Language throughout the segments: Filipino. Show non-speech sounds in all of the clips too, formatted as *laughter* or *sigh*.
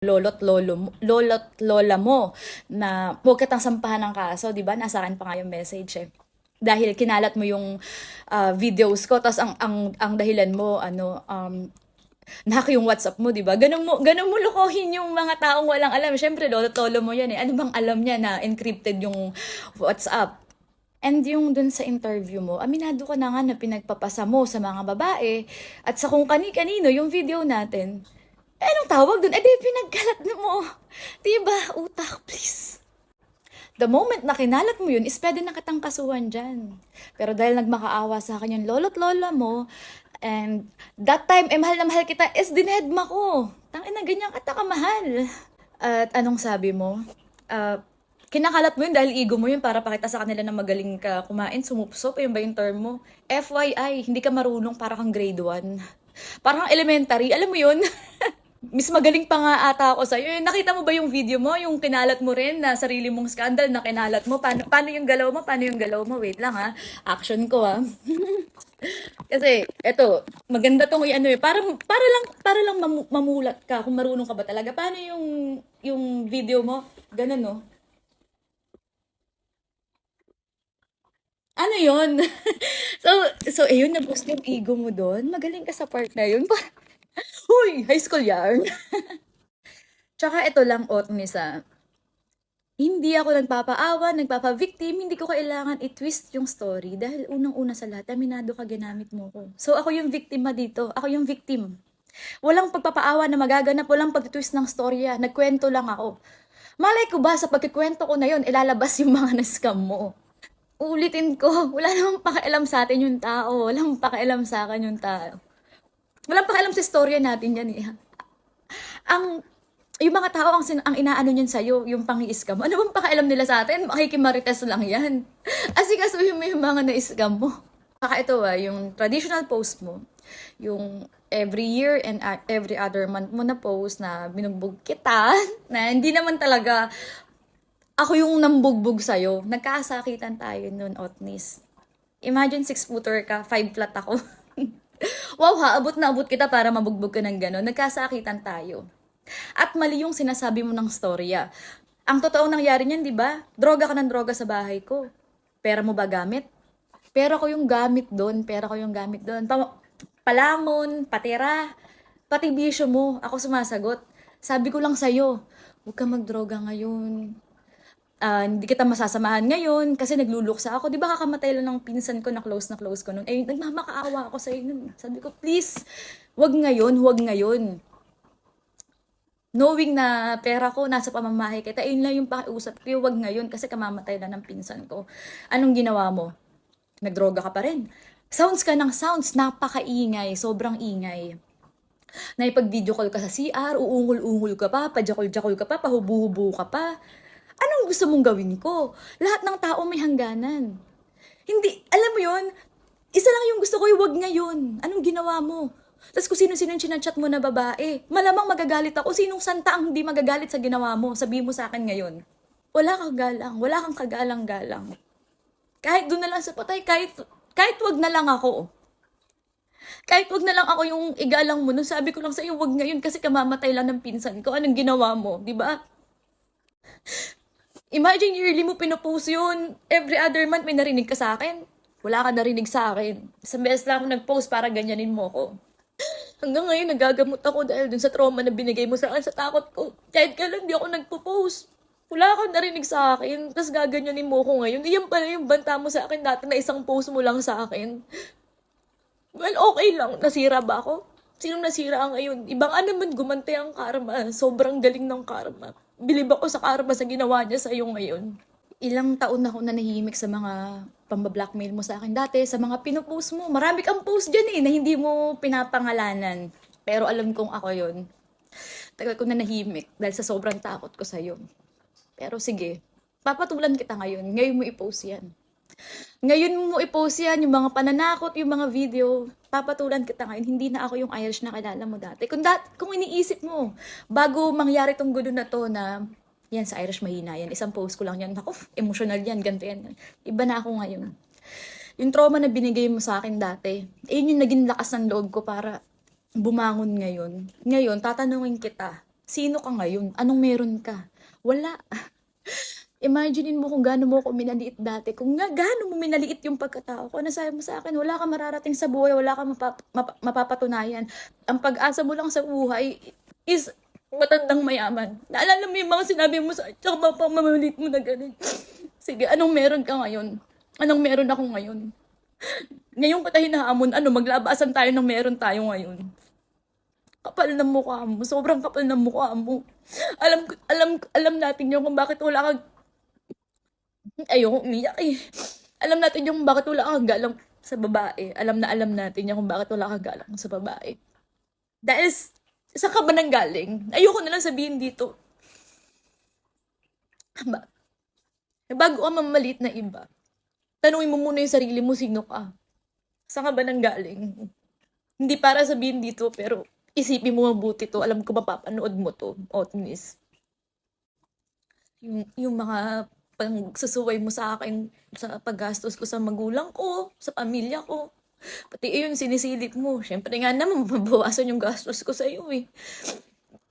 lolo't lolo lolo't lola mo na huwag kitang sampahan ng kaso, di ba? Nasa akin pa nga yung message eh. Dahil kinalat mo yung ah, videos ko, tapos ang, ang, ang dahilan mo, ano, um, nahack yung WhatsApp mo, di ba? Ganun mo, ganun mo lukohin yung mga taong walang alam. Siyempre, lolo mo yan eh. Ano bang alam niya na encrypted yung WhatsApp? And yung dun sa interview mo, aminado ka na nga na pinagpapasa mo sa mga babae at sa kung kani-kanino yung video natin. Eh, anong tawag dun? Eh, di, pinagkalat na mo. Diba? Utak, please. The moment na kinalat mo yun, is pwede na kitang kasuhan dyan. Pero dahil nagmakaawa sa akin yung lolo't lola mo, and that time, eh, mahal na mahal kita, is dinedma ko. Tangin na ganyan kita kamahal. At anong sabi mo? Ah, kinakalat mo yun dahil ego mo yun para pakita sa kanila na magaling ka kumain, sumupsop, yun ba yung term mo? FYI, hindi ka marunong para kang grade 1. Parang elementary, alam mo yun? *laughs* Miss magaling pa nga ata ako sa'yo. Eh, Nakita mo ba yung video mo? Yung kinalat mo rin na sarili mong scandal na kinalat mo? Paano, paano yung galaw mo? Paano yung galaw mo? Wait lang ha. Action ko ha. *laughs* Kasi, eto, maganda tong ano eh. Para, para lang, para lang mamu- mamulat ka kung marunong ka ba talaga. Paano yung, yung video mo? Ganun no? Ano yon *laughs* so, so, ayun, naboost yung ego mo doon. Magaling ka sa part na yun. *laughs* Parang, Huy, high school yarn. *laughs* Tsaka ito lang, Otnisa. Hindi ako nagpapaawa, nagpapa-victim, hindi ko kailangan i-twist yung story dahil unang-una sa lahat, aminado ka ginamit mo ko. So ako yung victima dito, ako yung victim. Walang pagpapaawa na magaganap, walang pag-twist ng storya, nagkwento lang ako. Malay ko ba sa pagkikwento ko na yun, ilalabas yung mga na-scam mo. Ulitin ko, wala namang pakialam sa atin yung tao, walang pakialam sa akin yung tao. Walang pakialam sa storya natin yan eh. Ang yung mga tao ang, ang inaano niyan sa'yo, yung pang-i-scam. Ano bang pakialam nila sa atin? Makikimarites lang yan. *laughs* Asikasuhin mo yung mga na-scam mo. Saka ito ah, yung traditional post mo, yung every year and every other month mo na post na binugbog kita, *laughs* na hindi naman talaga ako yung nambugbog sa'yo. Nagkasakitan tayo noon, Otnis. Imagine six-footer ka, five flat ako. *laughs* wow ha, abot na abot kita para mabugbog ka ng gano'n. Nagkasakitan tayo. At mali yung sinasabi mo ng storya. Ang totoong nangyari niyan, di ba? Droga ka ng droga sa bahay ko. Pera mo ba gamit? Pera ko yung gamit doon. Pera ko yung gamit doon. Pa- palamon, patira, pati bisyo mo. Ako sumasagot. Sabi ko lang sa'yo, huwag ka magdroga ngayon. Ah, hindi kita masasamahan ngayon kasi nagluluksa ako. Di ba kakamatay lang ng pinsan ko na close na close ko noon? Eh, nagmamakaawa ako sa'yo nun. Sabi ko, please, wag ngayon, wag ngayon knowing na pera ko nasa pamamahay kita, yun lang yung pakiusap ko, wag ngayon kasi kamamatay na ng pinsan ko. Anong ginawa mo? Nagdroga ka pa rin. Sounds ka ng sounds, napakaingay, sobrang ingay. Naipag-video call ka sa CR, uungol-ungol ka pa, pajakol-jakol ka pa, pahubu-hubu ka pa. Anong gusto mong gawin ko? Lahat ng tao may hangganan. Hindi, alam mo yon isa lang yung gusto ko, wag ngayon. Anong ginawa mo? Tapos kung sino-sino yung chinachat mo na babae, malamang magagalit ako. Sinong santa ang hindi magagalit sa ginawa mo? Sabi mo sa akin ngayon. Wala kang galang. Wala kang kagalang-galang. Kahit doon na lang sa patay, kahit, kahit wag na lang ako. Kahit wag na lang ako yung igalang mo. Nung sabi ko lang sa iyo, wag ngayon kasi kamamatay lang ng pinsan ko. Anong ginawa mo? Di ba? Imagine yearly mo pinopost yun. Every other month may narinig ka sa akin. Wala ka narinig sa akin. Isang beses lang ako nag-post para ganyanin mo ko. *gasps* Hanggang ngayon, nagagamot ako dahil dun sa trauma na binigay mo sa akin sa takot ko. Kahit kailan di ako nagpo-post. Wala kang narinig sa akin. Tapos gaganyanin mo ko ngayon. Iyan pala yung banta mo sa akin dati na isang post mo lang sa akin. Well, okay lang. Nasira ba ako? Sino nasira ngayon? Ibang ano man gumante ang karma. Sobrang galing ng karma. Bilib ako sa karma sa ginawa niya sa iyo ngayon. Ilang taon na ako na nahihimik sa mga pambablockmail mo sa akin dati, sa mga pinopost mo. Marami kang post dyan eh, na hindi mo pinapangalanan. Pero alam kong ako yon Tagal ko na nahimik dahil sa sobrang takot ko sa'yo. Pero sige, papatulan kita ngayon. Ngayon mo i-post yan. Ngayon mo i-post yan, yung mga pananakot, yung mga video, papatulan kita ngayon. Hindi na ako yung Irish na kilala mo dati. Kung, dat, kung iniisip mo, bago mangyari tong gulo na to na, yan sa Irish mahina yan, isang post ko lang yan, ako, emotional yan, ganito yan. Iba na ako ngayon. Yung trauma na binigay mo sa akin dati, eh, yun yung naging lakas ng loob ko para bumangon ngayon. Ngayon, tatanungin kita, Sino ka ngayon? Anong meron ka? Wala. *laughs* Imaginein mo kung gaano mo ako minaliit dati. Kung nga gaano mo minaliit yung pagkatao ko. Ano sabi mo sa akin? Wala ka mararating sa buhay. Wala ka mapa- mapa- mapapatunayan. Ang pag-asa mo lang sa buhay is matandang mayaman. Naalala mo yung mga sinabi mo sa. Tsaka mapamamalit mo na ganun. *laughs* Sige, anong meron ka ngayon? Anong meron ako ngayon? *laughs* Ngayon pa tayo nahamon, ano, maglabasan tayo ng meron tayo ngayon. Kapal ng mukha mo. Sobrang kapal ng mukha mo. Alam, ko- alam, alam natin yun kung bakit wala kang... Ayoko umiyak eh. Alam natin yung bakit wala kang galang sa babae. Alam na alam natin yung kung bakit wala kang galang sa babae. Dahil sa ka ba nang galing? Ayoko na lang sabihin dito. Ba- bago ka mamalit na iba, tanungin mo muna yung sarili mo, sino ka? Saan ka ba nang galing? Hindi para sabihin dito, pero isipin mo mabuti to. Alam ko mapapanood mo to, Otnis. Yung, yung mga pangsusuway mo sa akin sa paggastos ko sa magulang ko, sa pamilya ko. Pati yun, sinisilip mo. Siyempre nga naman, *laughs* mabawasan yung gastos ko sa iyo eh.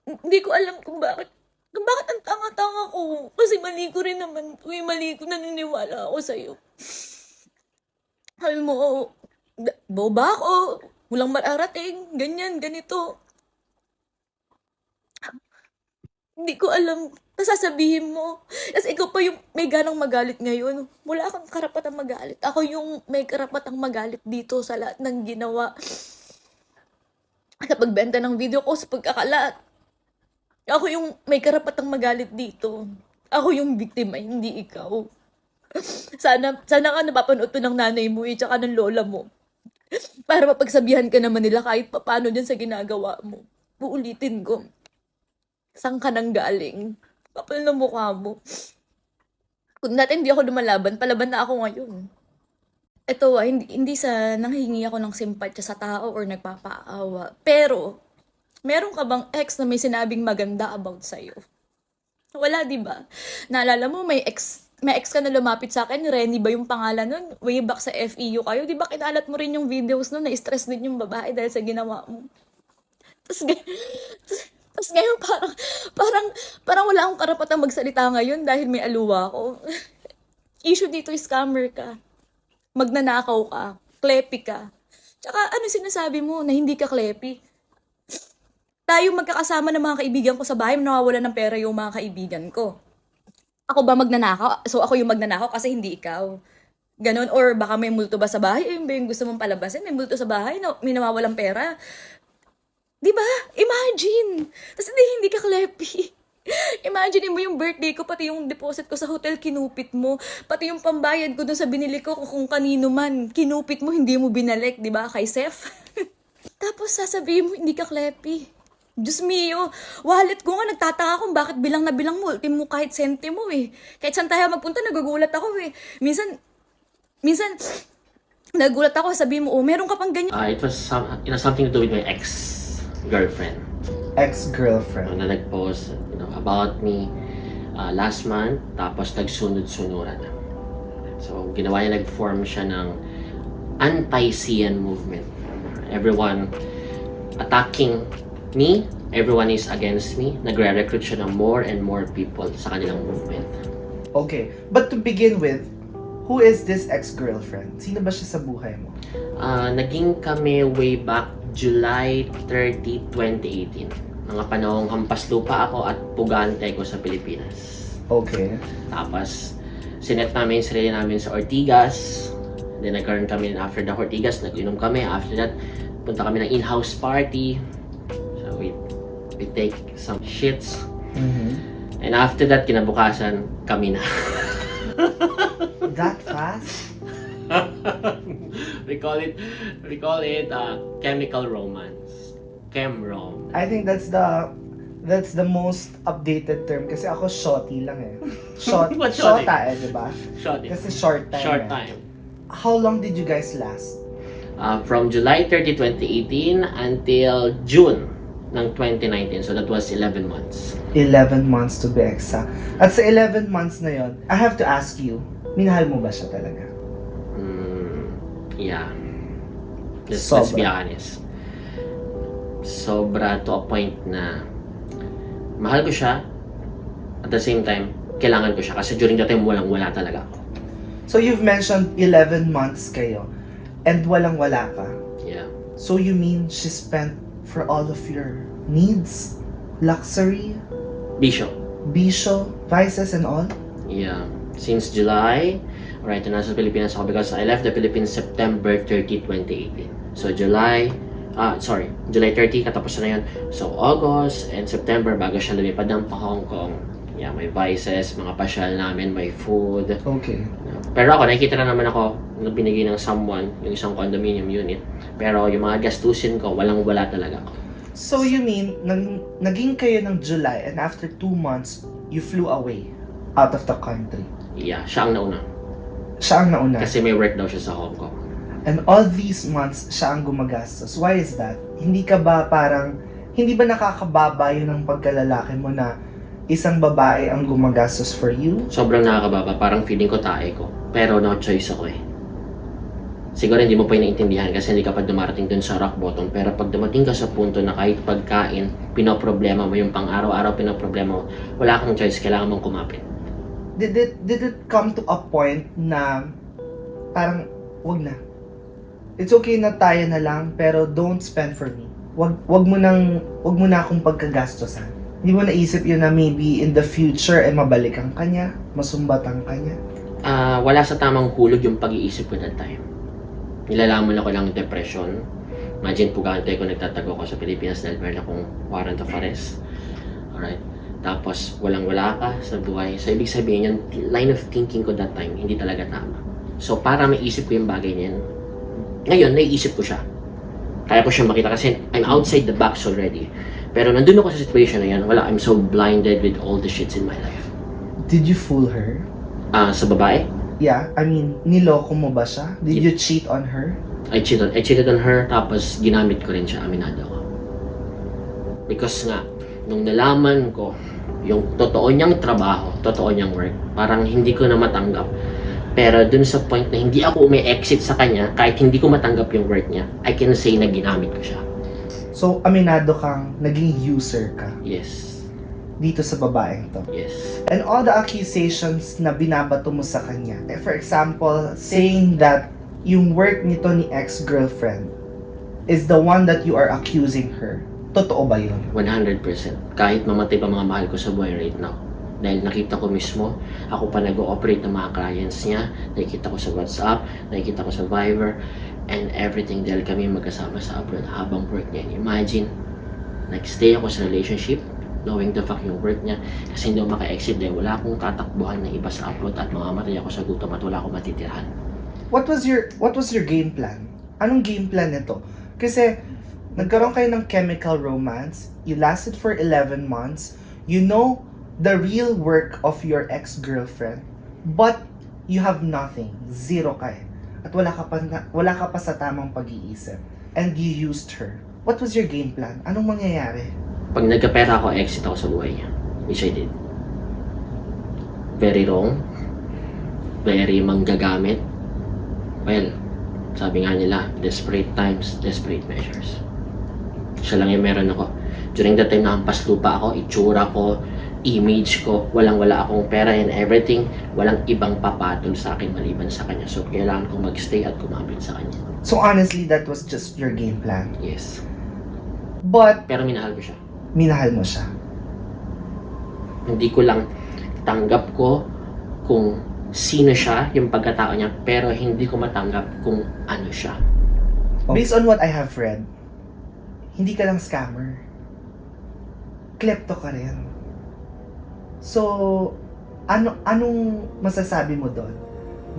Hindi ko alam kung bakit kung bakit ang tanga-tanga ko. Kasi mali ko rin naman. Uy, mali ko naniniwala ako sa'yo. Alam mo, boba ako. Walang mararating. Ganyan, ganito. Hindi ko alam na sasabihin mo. Kasi ikaw pa yung may ganang magalit ngayon. Wala kang karapatang magalit. Ako yung may karapatang magalit dito sa lahat ng ginawa. Sa pagbenta ng video ko, sa pagkakalat. Ako yung may karapatang magalit dito. Ako yung biktima, hindi ikaw. Sana, sana ka napapanood to ng nanay mo eh, tsaka ng lola mo. Para mapagsabihan ka naman nila kahit papano dyan sa ginagawa mo. Uulitin ko. Saan ka nang galing? Kapal na mukha mo. Kung dati hindi ako lumalaban, palaban na ako ngayon. Ito ah, hindi, hindi sa nanghingi ako ng simpatya sa tao or nagpapaawa. Pero, meron ka bang ex na may sinabing maganda about sa'yo? Wala, di ba? Naalala mo, may ex, may ex ka na lumapit sa akin, Renny ba yung pangalan nun? Way back sa FEU kayo, di ba kinalat mo rin yung videos nun, na-stress din yung babae dahil sa ginawa mo. Tapos, *laughs* tapos ngayon parang, parang, parang wala akong karapatang magsalita ngayon dahil may aluwa ko. *laughs* Issue dito is scammer ka. Magnanakaw ka. Klepi ka. Tsaka ano sinasabi mo na hindi ka klepi? Tayo magkakasama ng mga kaibigan ko sa bahay, nawawala ng pera yung mga kaibigan ko. Ako ba magnanakaw? So ako yung magnanakaw kasi hindi ikaw. Ganon. Or baka may multo ba sa bahay? Ayun ba yung gusto mong palabasin? May multo sa bahay? Na, may nawawalang pera? Di ba? Imagine! Tapos hindi, hindi ka klepi. *laughs* Imagine mo yung birthday ko, pati yung deposit ko sa hotel, kinupit mo. Pati yung pambayad ko dun sa binili ko kung kanino man, kinupit mo, hindi mo binalik, di ba? Kay Seth. *laughs* Tapos sasabihin mo, hindi ka klepi. Diyos mio, wallet ko nga nagtataka kung bakit bilang na bilang mo, ultimo kahit sentimo eh. Kahit saan tayo magpunta, nagugulat ako eh. Minsan, minsan, nagulat ako, sabihin mo, oh, meron ka pang ganyan. Uh, it was some, it has something to do with my ex-girlfriend Ex-girlfriend. na nag-post you know, about me uh, last month tapos nagsunod-sunuran. So, ginawa niya, nag-form siya ng anti-CN movement. Everyone attacking me, everyone is against me. Nagre-recruit siya ng more and more people sa kanilang movement. Okay. But to begin with, who is this ex-girlfriend? Sino ba siya sa buhay mo? Ah, naging kami way back July 30, 2018. Mga panahong hampas lupa ako at pugante ko sa Pilipinas. Okay. Tapos, sinet namin yung sarili namin sa Ortigas. Then, nagkaroon kami after the Ortigas, nag-inom kami. After that, punta kami ng in-house party. So, we, we take some shits. Mm-hmm. And after that, kinabukasan, kami na. *laughs* That fast? *laughs* we call it, we call it uh, chemical romance. Chemrom. I think that's the that's the most updated term kasi ako shorty lang eh. Short, *laughs* What shorty? shorta eh, di ba? Short, Kasi short time. short eh. time. How long did you guys last? Uh, from July 30, 2018 until June ng 2019. So that was 11 months. 11 months to be exact. At sa 11 months na yon, I have to ask you, minahal mo ba siya talaga? Yeah. Let's, let's be Sobra. honest. Sobra to a point na mahal ko siya. At the same time, kailangan ko siya. Kasi during that time, walang-wala talaga ako. So you've mentioned 11 months kayo and walang-wala ka. Yeah. So you mean she spent for all of your needs, luxury, Bisyo. bisyo, vices and all? Yeah. Since July, right, nasa Pilipinas ako because I left the Philippines September 30, 2018. So July, ah, sorry, July 30, katapos na yun. So August and September, bago siya lumipad ng Hong Kong. Yeah, may vices, mga pasyal namin, may food. Okay. Pero ako, nakikita na naman ako na binigay ng someone, yung isang condominium unit. Pero yung mga gastusin ko, walang-wala talaga ako. So you mean, nag, naging kayo ng July and after two months, you flew away out of the country. Yeah, siya ang nauna. Siya ang nauna. Kasi may work daw siya sa Hong Kong. And all these months, siya ang gumagastos. Why is that? Hindi ka ba parang, hindi ba nakakababa yun ng pagkalalaki mo na isang babae ang gumagastos for you? Sobrang nakakababa, parang feeling ko tae ko. Pero no choice ako eh. Siguro hindi mo pa inaintindihan kasi hindi ka pa dumarating dun sa rock bottom. Pero pag dumating ka sa punto na kahit pagkain, pinoproblema mo yung pang-araw-araw pinoproblema mo, wala kang choice, kailangan mong kumapit. Did it, did it come to a point na parang, wag na. It's okay na tayo na lang, pero don't spend for me. Wag, wag mo nang, wag mo na akong pagkagastosan. Hindi mo naisip yun na maybe in the future ay mabalikan ka niya, masumbatan ka niya. Ah, wala sa tamang hulog yung pag-iisip ko that time. Nilalamon ako ng depression. Imagine pugante ko nagtatago ko sa Pilipinas dahil meron akong warrant of arrest. Alright. Tapos, walang-wala ka sa buhay. So, ibig sabihin yung line of thinking ko that time, hindi talaga tama. So, para maisip ko yung bagay niyan, ngayon, naiisip ko siya. Kaya ko siya makita kasi I'm outside the box already. Pero nandun ako sa situation na yan, wala, I'm so blinded with all the shits in my life. Did you fool her? Ah, sa babae, Yeah, I mean, niloko mo ba siya? Did you cheat on her? I cheated, I cheated on her, tapos ginamit ko rin siya, aminado ko. Because nga, nung nalaman ko, yung totoo niyang trabaho, totoo niyang work, parang hindi ko na matanggap. Pero dun sa point na hindi ako umi-exit sa kanya, kahit hindi ko matanggap yung work niya, I can say na ginamit ko siya. So, aminado kang naging user ka Yes. dito sa babaeng to. Yes. And all the accusations na binabato mo sa kanya. Eh, For example, saying that yung work nito ni ex-girlfriend is the one that you are accusing her. Totoo ba yun? 100%. Kahit mamatay pa mga mahal ko sa buhay right now. Dahil nakita ko mismo, ako pa nag-ooperate ng mga clients niya, nakikita ko sa WhatsApp, nakikita ko sa Viber, and everything dahil kami magkasama sa abroad habang work niya. Imagine, nag-stay ako sa relationship, knowing the fuck yung work niya, kasi hindi ako maka-exit dahil wala akong tatakbuhan na iba sa abroad at mamamatay ako sa gutom at wala akong matitirahan. What was your what was your game plan? Anong game plan nito? Kasi nagkaroon kayo ng chemical romance, you lasted for 11 months, you know the real work of your ex-girlfriend, but you have nothing, zero ka eh. At wala ka pa, na- wala ka pa sa tamang pag-iisip. And you used her. What was your game plan? Anong mangyayari? Pag nagkapera ako, exit ako sa buhay niya. Which I did. Very wrong. Very manggagamit. Well, sabi nga nila, desperate times, desperate measures. Siya lang yung meron ako. During that time, nakampas lupa ako, itsura ko, image ko, walang-wala akong pera and everything. Walang ibang papatol sa akin maliban sa kanya. So, kailangan kong magstay at kumapit sa kanya. So honestly, that was just your game plan. Yes. But, Pero minahal ko siya. minahal mo siya. hindi ko lang tanggap ko kung sino siya, yung pagkatao niya, pero hindi ko matanggap kung ano siya. Based on what I have read, hindi ka lang scammer. Klepto ka rin. So, ano anong masasabi mo doon?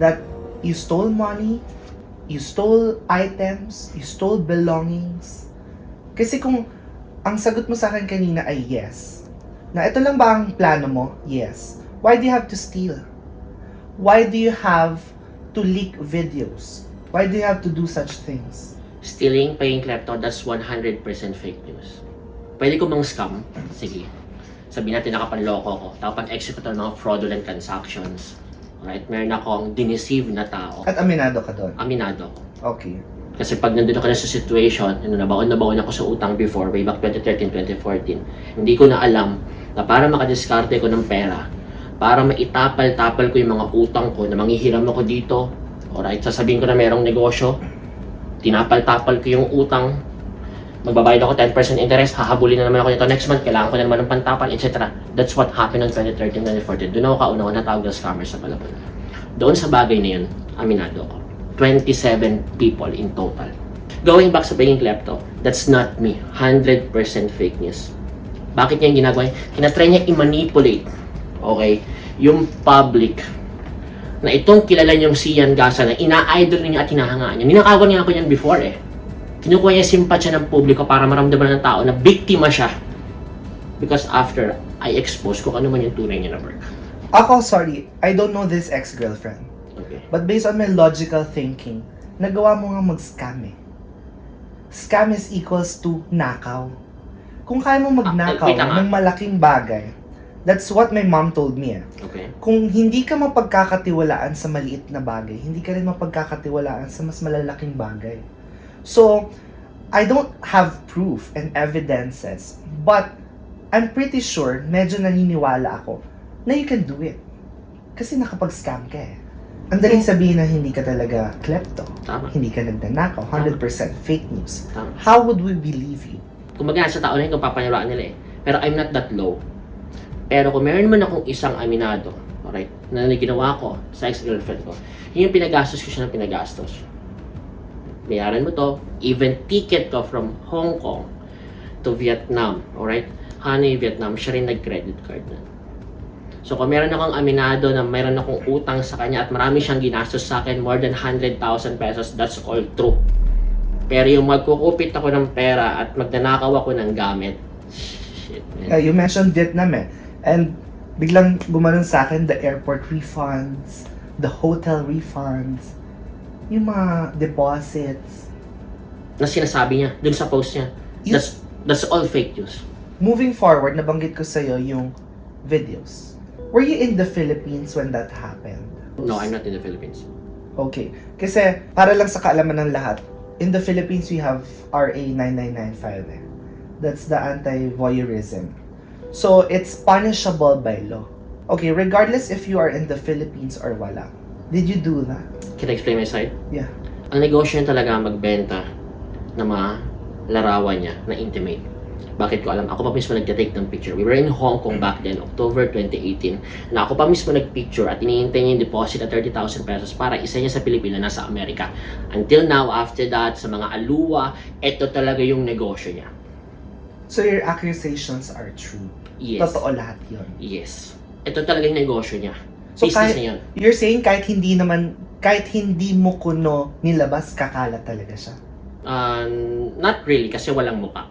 That you stole money, you stole items, you stole belongings. Kasi kung ang sagot mo sa akin kanina ay yes, na ito lang ba ang plano mo? Yes. Why do you have to steal? Why do you have to leak videos? Why do you have to do such things? Stealing, paying klepto, that's 100% fake news. Pwede ko mang scam, sige. Sabihin natin nakapanloko ko, tapos ko ng mga fraudulent transactions. Right? Meron akong dineceive na tao. At aminado ka doon. Aminado. Okay. Kasi pag nandun ako na sa situation, ano, nabaon na baon ako sa utang before, way back 2013, 2014, hindi ko na alam na para makadiskarte ko ng pera, para maitapal-tapal ko yung mga utang ko na manghihiram ako dito, alright, sasabihin ko na merong negosyo, tinapal-tapal ko yung utang, magbabayad ako 10% interest, hahabulin na naman ako nito next month, kailangan ko na naman ng pantapal, etc. That's what happened on 2013, 2014. Doon ako kauna-una natawag na scammer sa Palaban. Doon sa bagay na yun, aminado ako. 27 people in total. Going back sa pagiging klepto, that's not me. 100% fake news. Bakit niya yung ginagawa niya? Tinatry niya i-manipulate, okay, yung public na itong kilala niyong si Ian Gasa na ina-idol niya at hinahangaan niya. Ninakawan niya ako yan before eh. Kinukuha niya yung simpatsya ng publiko para maramdaman ng tao na biktima siya. Because after I expose kung ano man yung tunay niya na work. Ako, sorry, I don't know this ex-girlfriend. Okay. But based on my logical thinking, nagawa mo nga mag-scam eh. Scam is equals to nakaw. Kung kaya mo magnakaw Ah, lang, ah. ng malaking bagay, that's what my mom told me eh. Okay. Kung hindi ka mapagkakatiwalaan sa maliit na bagay, hindi ka rin mapagkakatiwalaan sa mas malalaking bagay. So, I don't have proof and evidences, but I'm pretty sure, medyo naniniwala ako, na you can do it. Kasi nakapag-scam ka eh. Ang daling sabihin na hindi ka talaga klepto, Tama. hindi ka nagnanakaw, 100% fake news. Tama. How would we believe you? Kumbaga sa tao na yun kung papaniraan nila eh. Pero I'm not that low. Pero kung meron man akong isang aminado, alright, na ginawa ko sa ex-girlfriend ko, yun yung pinagastos ko siya ng pinagastos. Bayaran mo to, even ticket ko from Hong Kong to Vietnam, alright? Hanoi, Vietnam, siya rin nag-credit card na. So kung meron akong aminado na meron akong utang sa kanya at marami siyang ginastos sa akin, more than 100,000 pesos, that's all true. Pero yung magkukupit ako ng pera at magnanakaw ako ng gamit, shit man. Uh, you mentioned Vietnam eh. And biglang gumanon sa akin the airport refunds, the hotel refunds, yung mga deposits. Na sinasabi niya, dun sa post niya. You- That's, that's all fake news. Moving forward, nabanggit ko sa'yo yung videos. Were you in the Philippines when that happened? No, I'm not in the Philippines. Okay. Kasi, para lang sa kaalaman ng lahat, in the Philippines, we have RA 9995 eh. That's the anti-voyeurism. So, it's punishable by law. Okay, regardless if you are in the Philippines or wala. Did you do that? Can I explain my side? Yeah. Ang negosyo niya talaga magbenta ng mga larawan niya na intimate. Bakit ko alam? Ako pa mismo nagtitake ng picture. We were in Hong Kong back then, October 2018, na ako pa mismo nagpicture at inihintay niya yung deposit at 30,000 pesos para isa niya sa Pilipino nasa Amerika. Until now, after that, sa mga aluwa, ito talaga yung negosyo niya. So, your accusations are true. Yes. Totoo lahat yun. Yes. Ito talaga yung negosyo niya. So, Business kahit- niya yun. You're saying kahit hindi naman, kahit hindi mo kuno nilabas, kakalat talaga siya. Uh, not really, kasi walang muka.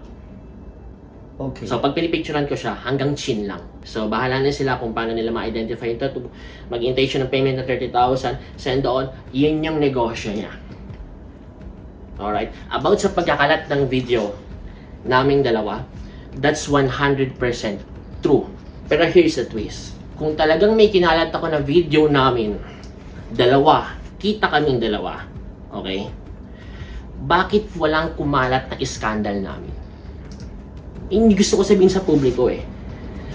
Okay. So, pag pinipicturean ko siya, hanggang chin lang. So, bahala na sila kung paano nila ma-identify yung tattoo. Mag-intay siya ng payment na 30,000, send doon, yun yung negosyo niya. Alright? About sa pagkakalat ng video naming dalawa, that's 100% true. Pero here's the twist. Kung talagang may kinalat ako na video namin, dalawa, kita kaming dalawa, okay? Bakit walang kumalat na iskandal namin? hindi gusto ko sabihin sa publiko eh.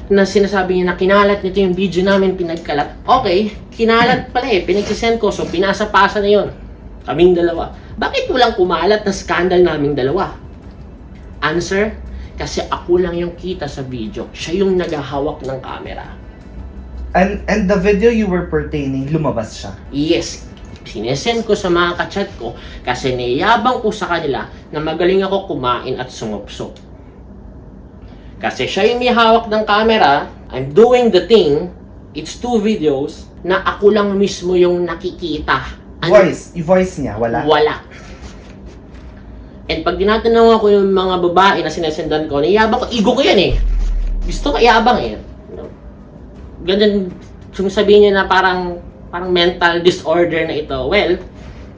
Na sinasabi niya na kinalat nito yung video namin, pinagkalat. Okay, kinalat pala eh, pinagsisend ko, so pinasa-pasa na yun. Kaming dalawa. Bakit walang kumalat na scandal naming dalawa? Answer, kasi ako lang yung kita sa video. Siya yung naghahawak ng camera. And and the video you were pertaining, lumabas siya. Yes, sinesend ko sa mga kachat ko kasi niyabang ko sa kanila na magaling ako kumain at sumupsok. Kasi siya yung may hawak ng camera, I'm doing the thing, it's two videos, na ako lang mismo yung nakikita. Ano- Voice, yung voice niya, wala. Wala. And pag tinatanong ako yung mga babae na sinesendan ko, niyabang ko, ego ko yan eh. Gusto ko yabang eh. No? Ganyan, kung sabihin niya na parang, parang mental disorder na ito, well,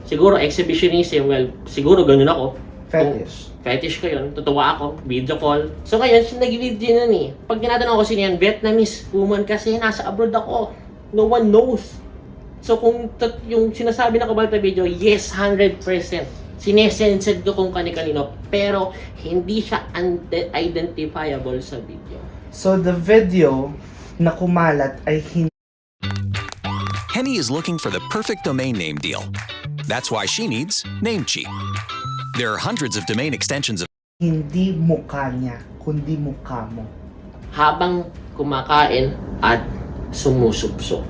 siguro exhibitionism, well, siguro ganun ako. Fetish. Fetish ko yun, tutuwa ako, video call. So ngayon, siya nag-video nun eh. Pag tinatanong ko sino yan, Vietnamese woman kasi nasa abroad ako. No one knows. So kung yung sinasabi na kabal sa video, yes, 100%. Sinesensed ko kung kani-kanino, pero hindi siya identifiable sa video. So the video na kumalat ay hindi Henny is looking for the perfect domain name deal. That's why she needs Namecheap. There are hundreds of domain extensions hindi mukha niya, kundi mukha mo. Habang kumakain at sumusupso.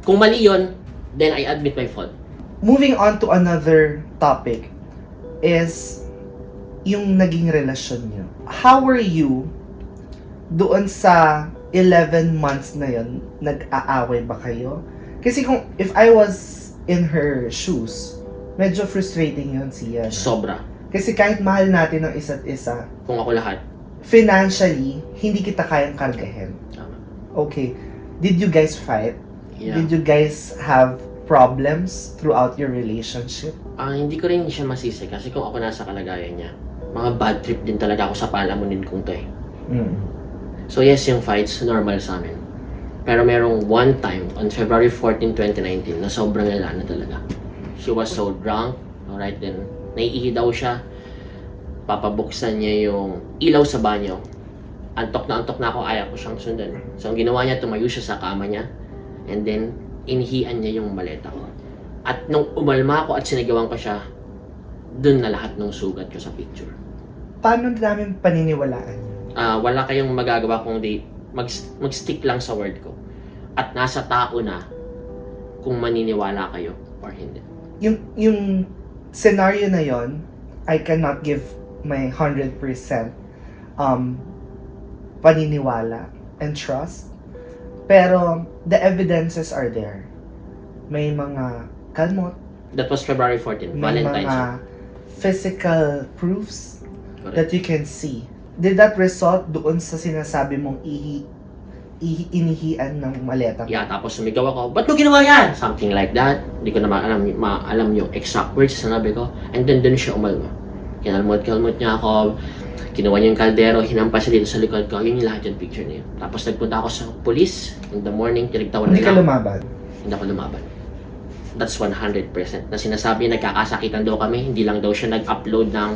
Kung mali yun, then I admit my fault. Moving on to another topic is yung naging relasyon niyo. How were you doon sa 11 months na yon nag-aaway ba kayo? Kasi kung if I was in her shoes, medyo frustrating yun siya. Sobra. Kasi kahit mahal natin ng isa't isa, Kung ako lahat. financially, hindi kita kayang kargahin. Tama. Okay. Did you guys fight? Yeah. Did you guys have problems throughout your relationship? Ah, hindi ko rin siya masisi kasi kung ako nasa kalagayan niya, mga bad trip din talaga ako sa palamunin kong to eh. Mm. So yes, yung fights, normal sa amin. Pero merong one time, on February 14, 2019, na sobrang lala na talaga. She was so drunk, alright then, naiihi daw siya. Papabuksan niya yung ilaw sa banyo. Antok na antok na ako, ayaw ko siyang sundan. So ang ginawa niya, tumayo siya sa kama niya. And then, inhian niya yung maleta ko. At nung umalma ako at sinigawan ko siya, dun na lahat ng sugat ko sa picture. Paano namin paniniwalaan? Ah, wala kayong magagawa kung di mag, mag-stick lang sa word ko. At nasa tao na kung maniniwala kayo or hindi. Yung, yung scenario na yon, I cannot give my 100% um, paniniwala and trust. Pero the evidences are there. May mga kalmot, That was February 14, may Valentine's mga physical proofs Correct. that you can see. Did that result doon sa sinasabi mong ihi, ihi inihian ng maleta? Yeah, tapos sumigaw ako, ba't mo ginawa yan? Something like that. Hindi ko naman alam, ma alam yung exact words na sinabi ko. And then dun siya umalma. Kinalmot-kalmot niya ako. Kinuha niya yung kaldero, hinampas siya dito sa likod ko. Yun yung lahat yung picture niya. Tapos nagpunta ako sa police in the morning, tinigtawan Hindi ka nila. lumaban. hindi ako lumaban. That's 100%. Na sinasabi nagkakasakitan daw kami, hindi lang daw siya nag-upload ng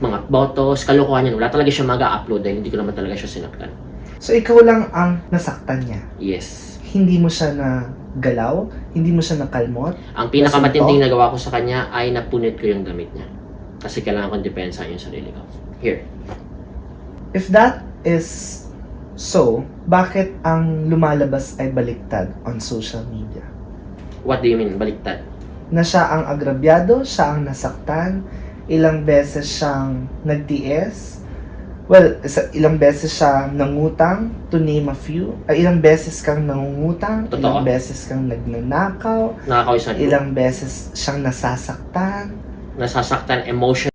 mga photos, kalokohan yan. Wala talaga siya mag-upload dahil hindi ko naman talaga siya sinaktan. So ikaw lang ang nasaktan niya. Yes. Hindi mo siya na galaw, hindi mo siya nakalmot. Ang pinakamatinding nagawa ko sa kanya ay napunit ko yung damit niya. Kasi kailangan kong depensa yung sarili ko. Here. If that is so, bakit ang lumalabas ay baliktad on social media? What do you mean? Baliktad. Na siya ang agrabyado, siya ang nasaktan, ilang beses siyang nagtiis, well, sa, ilang beses siya nangutang, to name a few, ay ilang beses kang nangungutang, Totoo. ilang beses kang nagnanakaw, Nakakawisan ko. ilang beses siyang nasasaktan, Nasasaktan emotion